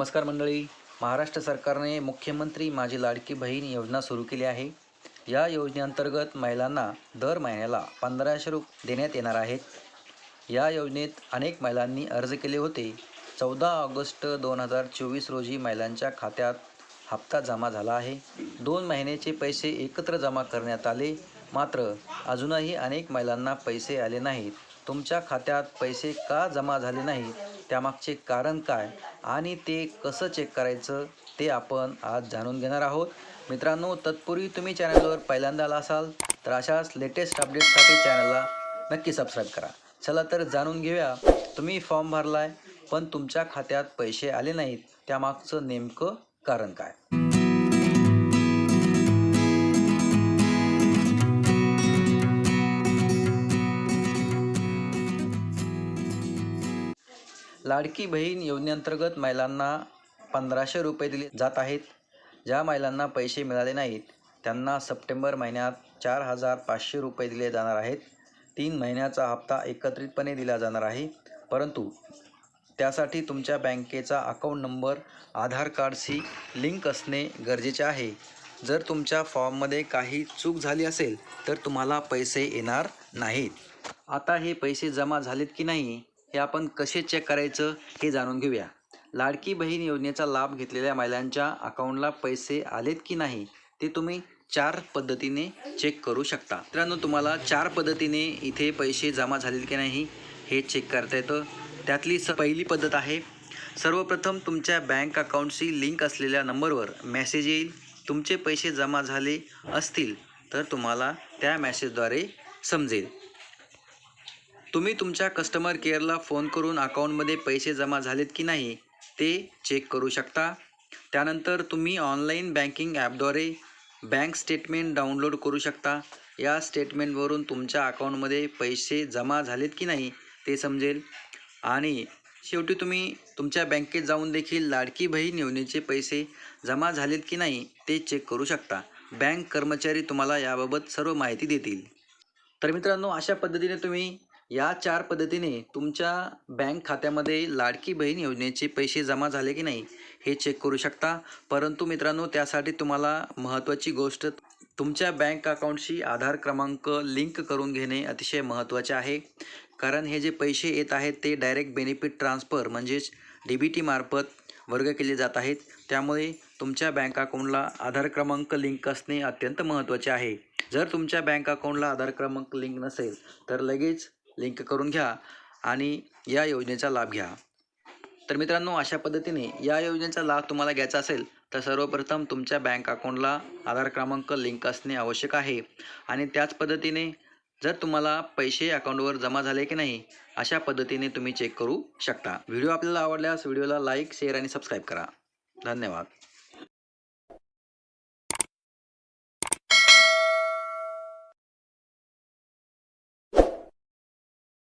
नमस्कार मंडळी. महाराष्ट्र सरकारने मुख्यमंत्री माझी लाडकी बहीण योजना सुरू केली आहे. या योजनेअंतर्गत महिलांना दर महिन्याला पंधराशे रुप देण्यात येणार आहेत. या योजनेत अनेक महिलांनी अर्ज केले होते. चौदा ऑगस्ट दोन हजार चोवीस रोजी महिलांच्या खात्यात हप्ता जमा झाला आहे. दोन महिन्याचे पैसे एकत्र जमा करण्यात आले. मात्र अजूनही अनेक महिलांना पैसे आले नाहीत. तुमच्या खात्यात पैसे का जमा झाले नाहीत? त्यामागचे कारण काय आणि ते कसं चेक करायचं ते आपण आज जाणून घेणार आहोत. मित्रांनो तत्पूर्वी तुम्ही चॅनलवर पहिल्यांदा आला असाल तर अशाच लेटेस्ट अपडेटसाठी चॅनलला नक्की सबस्क्राईब करा. चला तर जाणून घेऊया तुम्ही फॉर्म आहे पण तुमच्या खात्यात पैसे आले नाहीत त्यामागचं नेमकं कारण काय? लाडकी बहीण योजनेअंतर्गत महिलांना पंधराशे रुपये दिले जात आहेत. ज्या महिलांना पैसे मिळाले नाहीत त्यांना सप्टेंबर महिन्यात चार हजार पाचशे रुपये दिले जाणार आहेत. तीन महिन्याचा हप्ता एकत्रितपणे दिला जाणार आहे. परंतु त्यासाठी तुमच्या बँकेचा अकाउंट नंबर आधार कार्डशी लिंक असणे गरजेचे आहे. जर तुमच्या फॉर्ममध्ये काही चूक झाली असेल तर तुम्हाला पैसे येणार नाहीत. आता हे पैसे जमा झालेत की नाही? हे आपण कसे चेक करायचं हे जाणून घेऊया. लाडकी बहीण योजनेचा लाभ घेतलेल्या महिलांच्या अकाउंटला पैसे आलेत की नाही ते तुम्ही चार पद्धतीने चेक करू शकता. मित्रांनो तुम्हाला चार पद्धतीने इथे पैसे जमा झालेत की नाही हे चेक करता येतं. त्यातली स पहिली पद्धत आहे सर्वप्रथम तुमच्या बँक अकाउंटशी लिंक असलेल्या नंबरवर मेसेज येईल. तुमचे पैसे जमा झाले असतील तर तुम्हाला त्या मेसेजद्वारे समजेल. तुम्ही तुमच्या कस्टमर केअरला फोन करून अकाउंटमध्ये पैसे जमा झालेत की नाही ते चेक करू शकता. त्यानंतर तुम्ही ऑनलाईन बँकिंग ॲपद्वारे बँक स्टेटमेंट डाउनलोड करू शकता. या स्टेटमेंटवरून तुमच्या अकाउंटमध्ये पैसे जमा झालेत की नाही ते समजेल. आणि शेवटी तुम्ही तुमच्या बँकेत जाऊन देखील लाडकी बहीण योजनेचे पैसे जमा झालेत की नाही ते चेक करू शकता. बँक कर्मचारी तुम्हाला याबाबत सर्व माहिती देतील. तर मित्रांनो अशा पद्धतीने तुम्ही या चार पद्धतीने तुमच्या बँक खात्यामध्ये लाडकी बहीण योजनेचे पैसे जमा झाले की नाही हे चेक करू शकता. परंतु मित्रांनो त्यासाठी तुम्हाला महत्त्वाची गोष्ट तुमच्या बँक अकाउंटशी आधार क्रमांक लिंक करून घेणे अतिशय महत्त्वाचे आहे. कारण हे जे पैसे येत आहेत ते डायरेक्ट बेनिफिट ट्रान्सफर म्हणजेच डी बी टीमार्फत वर्ग केले जात आहेत. त्यामुळे तुमच्या बँक अकाउंटला आधार क्रमांक लिंक असणे अत्यंत महत्त्वाचे आहे. जर तुमच्या बँक अकाउंटला आधार क्रमांक लिंक नसेल तर लगेच लिंक करून घ्या आणि या योजनेचा लाभ घ्या. तर मित्रांनो अशा पद्धतीने या योजनेचा लाभ तुम्हाला घ्यायचा असेल तर सर्वप्रथम तुमच्या बँक अकाउंटला आधार क्रमांक लिंक असणे आवश्यक आहे. आणि त्याच पद्धतीने जर तुम्हाला पैसे अकाउंटवर जमा झाले की नाही अशा पद्धतीने तुम्ही चेक करू शकता. व्हिडिओ आपल्याला आवडल्यास व्हिडिओला लाईक शेअर आणि सबस्क्राईब करा. धन्यवाद.